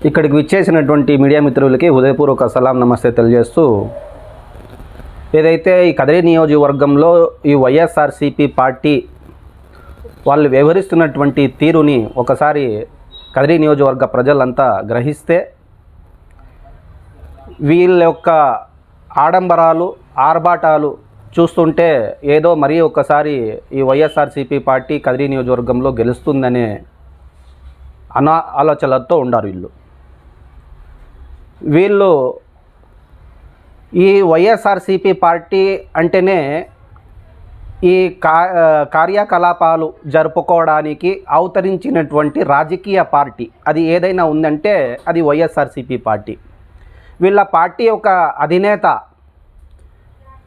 ఇక్కడికి విచ్చేసినటువంటి మీడియా మిత్రులకి హృదయపూర్వక సలాం నమస్తే తెలియజేస్తూ ఏదైతే ఈ కదిరి నియోజకవర్గంలో ఈ వైఎస్ఆర్సిపి పార్టీ వాళ్ళు వ్యవహరిస్తున్నటువంటి తీరుని ఒకసారి కదిరి నియోజకవర్గ ప్రజలంతా గ్రహిస్తే వీళ్ళ యొక్క ఆడంబరాలు ఆర్భాటాలు చూస్తుంటే ఏదో మరీ ఒక్కసారి ఈ వైఎస్ఆర్సీపీ పార్టీ కదిరి నియోజకవర్గంలో గెలుస్తుందనే అనా ఆలోచనలతో ఉండారు వీళ్ళు. వీళ్ళు ఈ వైఎస్ఆర్సీపీ పార్టీ అంటేనే ఈ కా కార్యకలాపాలు జరుపుకోవడానికి అవతరించినటువంటి రాజకీయ పార్టీ. అది ఏదైనా ఉందంటే అది వైఎస్ఆర్సీపీ పార్టీ. వీళ్ళ పార్టీ యొక్క అధినేత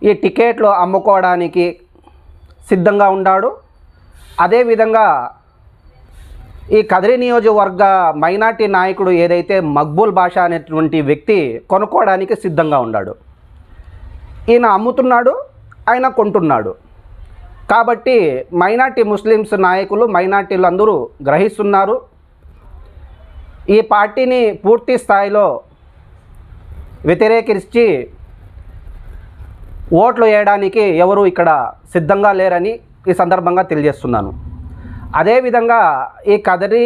ఈ టికెట్లు అమ్ముకోవడానికి సిద్ధంగా ఉన్నాడు అదేవిధంగా ఈ కదిరి నియోజకవర్గ మైనార్టీ నాయకుడు ఏదైతే మక్బూల్ భాష అనేటువంటి వ్యక్తి కొనుక్కోవడానికి సిద్ధంగా ఉన్నాడు. ఈయన అమ్ముతున్నాడు ఆయన కొంటున్నాడు. కాబట్టి మైనార్టీ ముస్లిమ్స్ నాయకులు మైనార్టీలు అందరూ గ్రహిస్తున్నారు. ఈ పార్టీని పూర్తి స్థాయిలో వ్యతిరేకించి ఓట్లు వేయడానికి ఎవరు ఇక్కడ సిద్ధంగా లేరని ఈ సందర్భంగా తెలియజేస్తున్నాను. అదేవిధంగా ఈ కదరి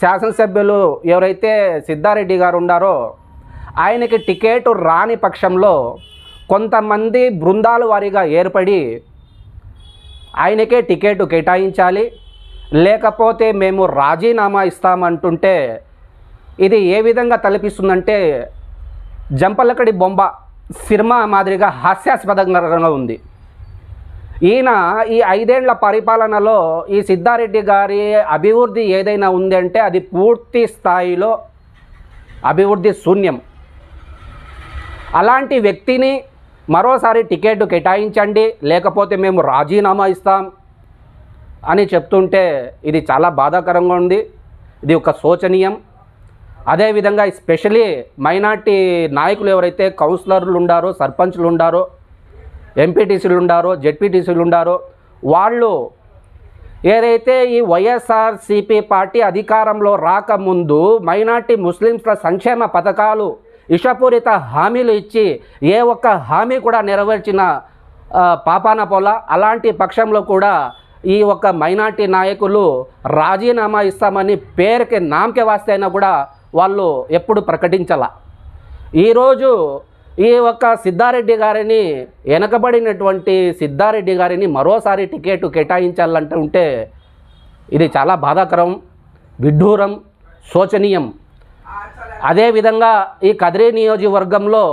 శాసనసభ్యులు ఎవరైతే సిద్ధారెడ్డి గారు ఉన్నారో ఆయనకి టికెట్ రాని పక్షంలో కొంతమంది బృందాల వారీగా ఏర్పడి ఆయనకే టికెట్ కేటాయించాలి. లేకపోతే మేము రాజీనామా ఇస్తామంటుంటే ఇది ఏ విధంగా తలపిస్తుందంటే జంపలకడి బొమ్మ సినిమా మాదిరిగా హాస్యాస్పదంగా ఉంది. ఈయన ఈ ఐదేండ్ల పరిపాలనలో ఈ సిద్ధారెడ్డి గారి అభివృద్ధి ఏదైనా ఉందంటే అది పూర్తి స్థాయిలో అభివృద్ధి శూన్యం. అలాంటి వ్యక్తిని మరోసారి టికెట్ కేటాయించండి లేకపోతే మేము రాజీనామా ఇస్తాం అని చెప్తుంటే ఇది చాలా బాధాకరంగా ఉంది. ఇది ఒక శోచనీయం. అదేవిధంగా స్పెషలీ మైనార్టీ నాయకులు ఎవరైతే కౌన్సిలర్లు ఉండారో సర్పంచ్లు ఉండారో ఎంపీటీసీలు ఉండారో జెడ్పీటీసీలు ఉండారో వాళ్ళు ఏదైతే ఈ వైఎస్ఆర్సిపి పార్టీ అధికారంలో రాకముందు మైనార్టీ ముస్లిమ్స్ల సంక్షేమ పథకాలు ఇషపూరిత హామీలు ఇచ్చి ఏ ఒక్క హామీ కూడా నెరవేర్చిన పాపాన పొల అలాంటి పక్షంలో కూడా ఈ ఒక్క మైనార్టీ నాయకులు రాజీనామా ఇస్తామని పేరుకి నామకే వాస్తైనా కూడా వాళ్ళు ఎప్పుడు ప్రకటించాల. ఈరోజు ఈ ఒక్క సిద్ధారెడ్డి గారిని వెనకబడినటువంటి సిద్ధారెడ్డి గారిని మరోసారి టికెట్ కేటాయించాలంటే ఉంటే ఇది చాలా బాధాకరం విడ్డూరం శోచనీయం. అదేవిధంగా ఈ కదిరి నియోజకవర్గంలో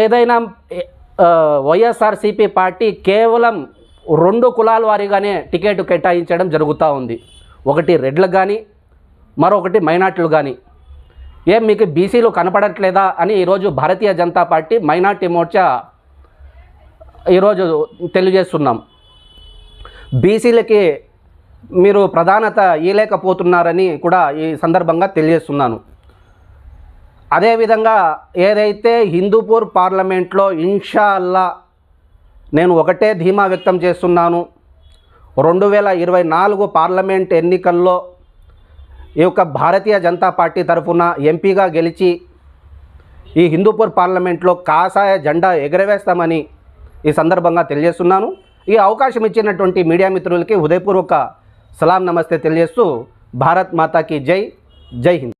ఏదైనా వైఎస్ఆర్సీపీ పార్టీ కేవలం రెండు కులాల వారీగానే టికెట్ కేటాయించడం జరుగుతూ ఉంది. ఒకటి రెడ్లకు కానీ మరొకటి మైనార్టీలు కానీ ఏం మీకు బీసీలు కనపడట్లేదా అని ఈరోజు భారతీయ జనతా పార్టీ మైనార్టీ మోర్చా ఈరోజు తెలియజేస్తున్నాం. బీసీలకి మీరు ప్రధానత ఇవ్వలేకపోతున్నారని కూడా ఈ సందర్భంగా తెలియజేస్తున్నాను. అదేవిధంగా ఏదైతే హిందూపూర్ పార్లమెంట్లో ఇన్షాల్లా నేను ఒకటే ధీమా వ్యక్తం చేస్తున్నాను. రెండు వేల ఇరవై నాలుగు పార్లమెంట్ ఎన్నికల్లో ఈ యొక్క భారతీయ జనతా పార్టీ తరఫున ఎంపీగా గెలిచి ఈ హిందూపూర్ పార్లమెంట్లో కాషాయ జెండా ఎగరవేస్తామని ఈ సందర్భంగా తెలియజేస్తున్నాను. ఈ అవకాశం ఇచ్చినటువంటి మీడియా మిత్రులకి హృదయపూర్వక సలాం నమస్తే తెలియజేస్తూ భారత్ మాతాకి జై జై హింద్.